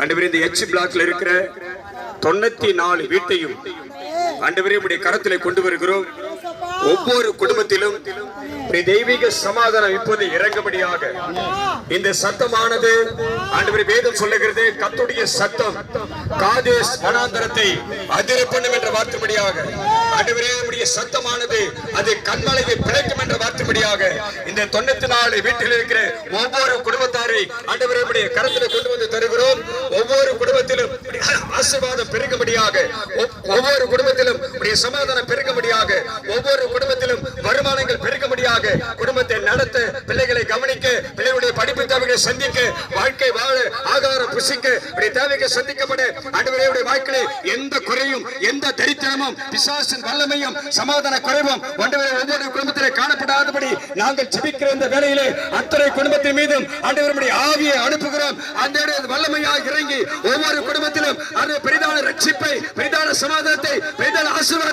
ஆண்டவரே இந்த எச் பிளாக்ல இருக்கிற தொண்ணூத்தி நாலு வீட்டையும் ஆண்டவரே உடைய கரத்திலே கொண்டு வருகிறோம். ஒவ்வொரு குடும்பத்திலும் தெய்வீக சமாதானம் இப்போது இறங்கும்படியாக இந்த சத்தமானது ஆண்டவரே வேதம் சொல்லுகிறது கத்துடைய சத்தம் காதேஸ் மனாந்தரத்தை அதிர பண்ணும் என்ற வார்த்தைப்படியாக ஆண்டவரே சத்தமானது அது கண்மலையை பிழைக்கும் என்ற வார்த்தைப்படியாக இந்த தொண்ணூத்தி நாலு வீட்டில் இருக்கிற ஒவ்வொரு குடும்பத்தாரை ஆண்டவரே கரத்தில் கொண்டு வந்து தருகிறோம். ஒவ்வொரு குடும்பத்திலும் ஆசீர்வாதம் பெருகும்படியாக ஒவ்வொரு குடும்பத்திலும் உடைய சமாதானம் பெருகும்படியாக ஒவ்வொரு குடும்பத்திலும் வருமானங்கள் பெருகும்படியாக குடும்பத்தை நடத்த பிள்ளைகளை கவனிக்க பிள்ளைகளுடைய படிப்பு தேவைகளை சந்திக்க வாழ்க்கை வாழ ஆகாரம் புசிக்க உடைய தேவைகள் சந்திக்கப்பட ஆண்டவரே வாழ்க்கையில் எந்த குறையும் எந்த தரித்திரமும் பிசாசின் வல்லமையும் சமாதான குறைவும் ஆண்டவரே ஒவ்வொரு குடும்பத்திலே காணப்படாதபடி நாங்கள் ஜெபிக்கிற இந்த வேலையிலே அத்தனை குடும்பத்தின் மீதும் ஆண்டவருடைய ஆவியை அனுப்புகிறோம். அந்த வல்லமையாக இறங்கி ஒவ்வொரு குடும்பத்திலும் அது பெரிதான ரட்சிப்பை பெரிதான சமாதானத்தை பெரிதான ஆசீர்வாதத்தை